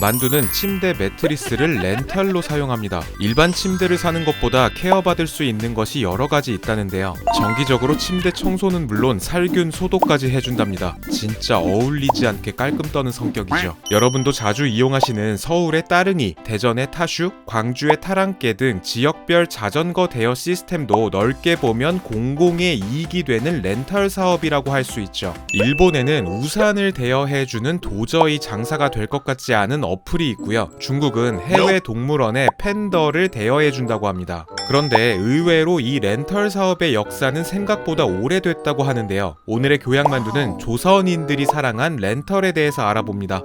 만두는 침대 매트리스를 렌탈로 사용합니다. 일반 침대를 사는 것보다 케어받을 수 있는 것이 여러 가지 있다는데요. 정기적으로 침대 청소는 물론 살균 소독까지 해준답니다. 진짜 어울리지 않게 깔끔 떠는 성격이죠. 여러분도 자주 이용하시는 서울의 따릉이, 대전의 타슈, 광주의 타랑깨 등 지역별 자전거 대여 시스템도 넓게 보면 공공의 이익이 되는 렌탈 사업이라고 할 수 있죠. 일본에는 우산을 대여해주는 도저히 장사가 될 것 같지 않은 어플이 있고요. 중국은 해외 동물원에 팬더를 대여해 준다고 합니다. 그런데 의외로 이 렌털 사업의 역사는 생각보다 오래됐다고 하는데요. 오늘의 교양만두는 조선인들이 사랑한 렌털에 대해서 알아봅니다.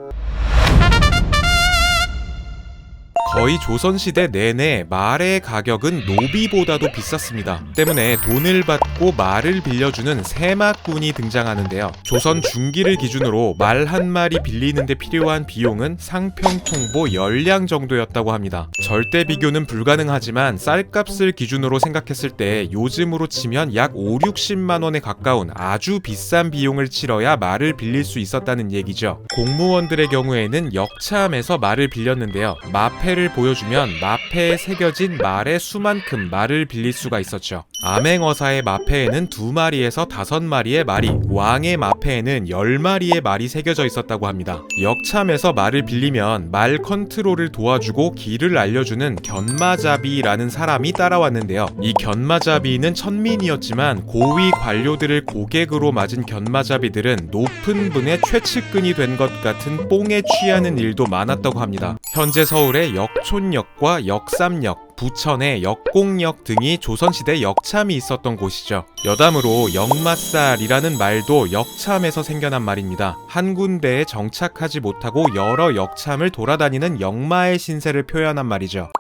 거의 조선시대 내내 말의 가격은 노비보다도 비쌌습니다. 때문에 돈을 받고 말을 빌려주는 세마꾼이 등장하는데요. 조선 중기를 기준으로 말 한 마리 빌리는데 필요한 비용은 상평통보 열량 정도였다고 합니다. 절대 비교는 불가능하지만 쌀값을 기준으로 생각했을 때 요즘으로 치면 약 5, 60만 원에 가까운 아주 비싼 비용을 치러야 말을 빌릴 수 있었다는 얘기죠. 공무원들의 경우에는 역참에서 말을 빌렸는데요. 마패를 보여주면 마패에 새겨진 말의 수만큼 말을 빌릴 수가 있었죠. 암행어사의 마패에는 두 마리에서 다섯 마리의 말이, 왕의 마패에는 열 마리의 말이 새겨져 있었다고 합니다. 역참에서 말을 빌리면 말 컨트롤을 도와주고 길을 알려주는 견마자비라는 사람이 따라왔는데요. 이 견마자비는 천민이었지만 고위 관료들을 고객으로 맞은 견마자비들은 높은 분의 최측근이 된 것 같은 뽕에 취하는 일도 많았다고 합니다. 현재 서울의 역촌역과 역삼역, 부천의 역공역 등이 조선시대 역참이 있었던 곳이죠. 여담으로 역마살이라는 말도 역참에서 생겨난 말입니다. 한 군데에 정착하지 못하고 여러 역참을 돌아다니는 역마의 신세를 표현한 말이죠.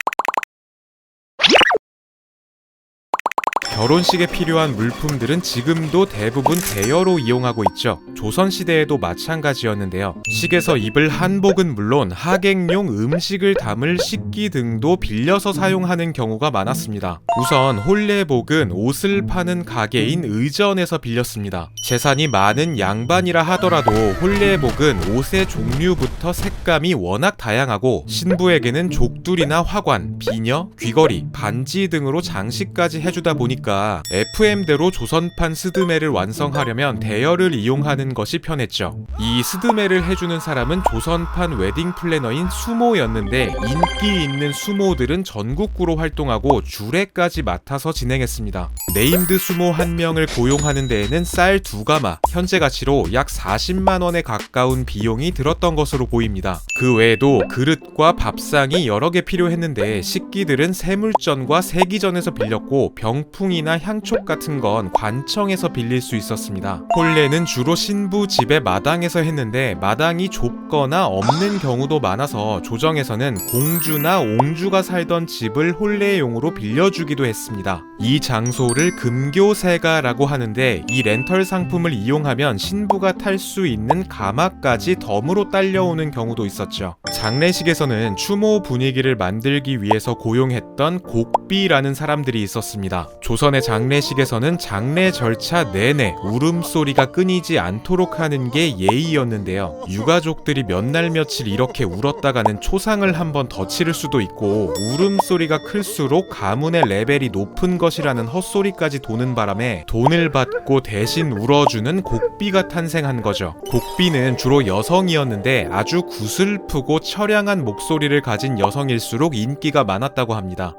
결혼식에 필요한 물품들은 지금도 대부분 대여로 이용하고 있죠. 조선시대에도 마찬가지였는데요. 식에서 입을 한복은 물론 하객용 음식을 담을 식기 등도 빌려서 사용하는 경우가 많았습니다. 우선 홀례복은 옷을 파는 가게인 의전에서 빌렸습니다. 재산이 많은 양반이라 하더라도 홀례복은 옷의 종류부터 색감이 워낙 다양하고 신부에게는 족둘이나 화관, 비녀, 귀걸이, 반지 등으로 장식까지 해주다 보니 까 FM대로 조선판 스드메를 완성하려면 대여를 이용하는 것이 편했죠. 이 스드메를 해주는 사람은 조선판 웨딩 플래너인 수모였는데 인기 있는 수모들은 전국구로 활동하고 주례까지 맡아서 진행했습니다. 네임드 수모 한 명을 고용하는 데에는 쌀 두 가마, 현재 가치로 약 40만 원에 가까운 비용이 들었던 것으로 보입니다. 그 외에도 그릇과 밥상이 여러 개 필요했는데 식기들은 세물전과 세기전에서 빌렸고 병풍 이나 향촉 같은 건 관청에서 빌릴 수 있었습니다. 홀례는 주로 신부 집의 마당에서 했는데 마당이 좁거나 없는 경우도 많아서 조정에서는 공주나 옹주가 살던 집을 홀례용으로 빌려주기도 했습니다. 이 장소를 금교세가라고 하는데 이 렌털 상품을 이용하면 신부가 탈 수 있는 가마까지 덤으로 딸려오는 경우도 있었죠. 장례식에서는 추모 분위기를 만들기 위해서 고용했던 곡비라는 사람들이 있었습니다. 조선의 장례식에서는 장례 절차 내내 울음소리가 끊이지 않도록 하는 게 예의였는데요. 유가족들이 몇 날 며칠 이렇게 울었다가는 초상을 한 번 더 치를 수도 있고 울음소리가 클수록 가문의 레벨이 높은 것이라는 헛소리까지 도는 바람에 돈을 받고 대신 울어주는 곡비가 탄생한 거죠. 곡비는 주로 여성이었는데 아주 구슬프고 처량한 목소리를 가진 여성일수록 인기가 많았다고 합니다.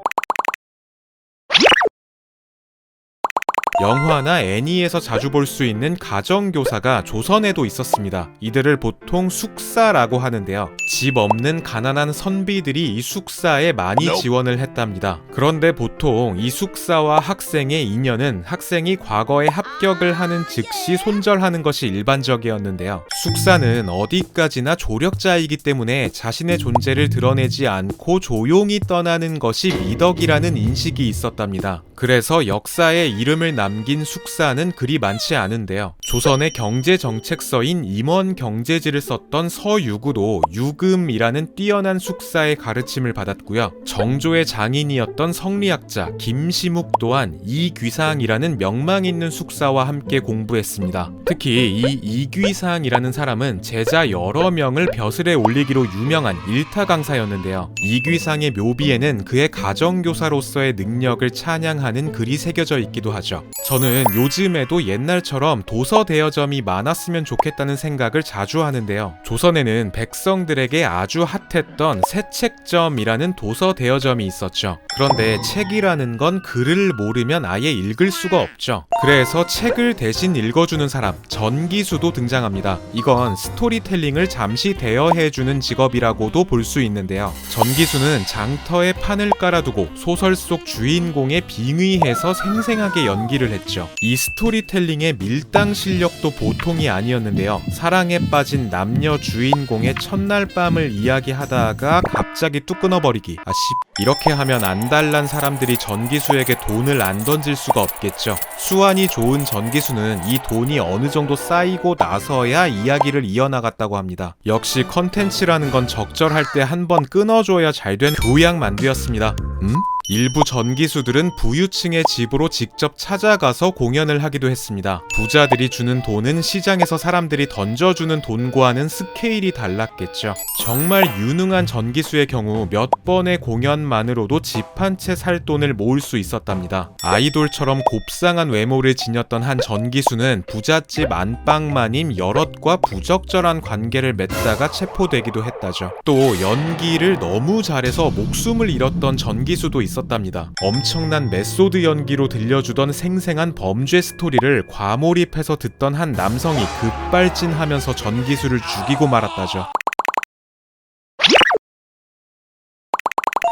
영화나 애니에서 자주 볼 수 있는 가정교사가 조선에도 있었습니다. 이들을 보통 숙사라고 하는데요. 집 없는 가난한 선비들이 이 숙사에 많이 지원을 했답니다. 그런데 보통 이 숙사와 학생의 인연은 학생이 과거에 합격을 하는 즉시 손절하는 것이 일반적이었는데요. 숙사는 어디까지나 조력자이기 때문에 자신의 존재를 드러내지 않고 조용히 떠나는 것이 미덕이라는 인식이 있었답니다. 그래서 역사에 이름을 남긴 숙사는 그리 많지 않은데요. 조선의 경제 정책서인 임원 경제지를 썼던 서유구도 유금이라는 뛰어난 숙사의 가르침을 받았고요. 정조의 장인이었던 성리학자 김시묵 또한 이귀상이라는 명망 있는 숙사와 함께 공부했습니다. 특히 이 이귀상이라는 사람은 제자 여러 명을 벼슬에 올리기로 유명한 일타 강사였는데요. 이귀상의 묘비에는 그의 가정교사로서의 능력을 찬양하는 글이 새겨져 있기도 하죠. 저는 요즘에도 옛날처럼 도서 대여점이 많았으면 좋겠다는 생각을 자주 하는데요. 조선에는 백성들에게 아주 핫했던 새책점이라는 도서 대여점이 있었죠. 그런데 책이라는 건 글을 모르면 아예 읽을 수가 없죠. 그래서 책을 대신 읽어주는 사람, 전기수도 등장합니다. 이건 스토리텔링을 잠시 대여해주는 직업이라고도 볼 수 있는데요. 전기수는 장터에 판을 깔아두고 소설 속 주인공에 빙의해서 생생하게 연기를 했죠. 이 스토리텔링의 밀당 실력도 보통이 아니었는데요. 사랑에 빠진 남녀 주인공의 첫날 밤을 이야기하다가 갑자기 뚝 끊어버리기. 아 씨, 이렇게 하면 안달난 사람들이 전기수에게 돈을 안 던질 수가 없겠죠. 수완이 좋은 전기수는 이 돈이 어느 정도 쌓이고 나서야 이야기를 이어나갔다고 합니다. 역시 컨텐츠라는 건 적절할 때 한 번 끊어줘야 잘 된 교양 만두였습니다. 음? 일부 전기수들은 부유층의 집으로 직접 찾아가서 공연을 하기도 했습니다. 부자들이 주는 돈은 시장에서 사람들이 던져주는 돈과는 스케일이 달랐겠죠. 정말 유능한 전기수의 경우 몇 번의 공연만으로도 집 한 채 살 돈을 모을 수 있었답니다. 아이돌처럼 곱상한 외모를 지녔던 한 전기수는 부잣집 안방마님 여럿과 부적절한 관계를 맺다가 체포되기도 했다죠. 또 연기를 너무 잘해서 목숨을 잃었던 전기수도 있었답니다. 엄청난 메소드 연기로 들려주던 생생한 범죄 스토리를 과몰입해서 듣던 한 남성이 급발진하면서 전기수를 죽이고 말았다죠.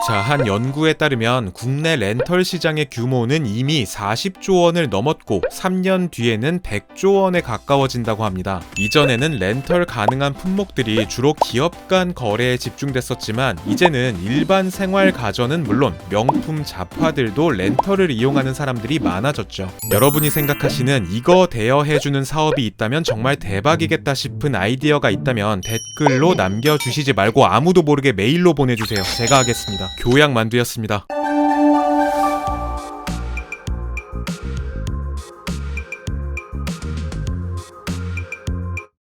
자, 한 연구에 따르면 국내 렌털 시장의 규모는 이미 40조 원을 넘었고 3년 뒤에는 100조 원에 가까워진다고 합니다. 이전에는 렌털 가능한 품목들이 주로 기업 간 거래에 집중됐었지만 이제는 일반 생활 가전은 물론 명품 잡화들도 렌털을 이용하는 사람들이 많아졌죠. 여러분이 생각하시는 이거 대여해주는 사업이 있다면 정말 대박이겠다 싶은 아이디어가 있다면 댓글로 남겨주시지 말고 아무도 모르게 메일로 보내주세요. 제가 하겠습니다. 교양 만두였습니다.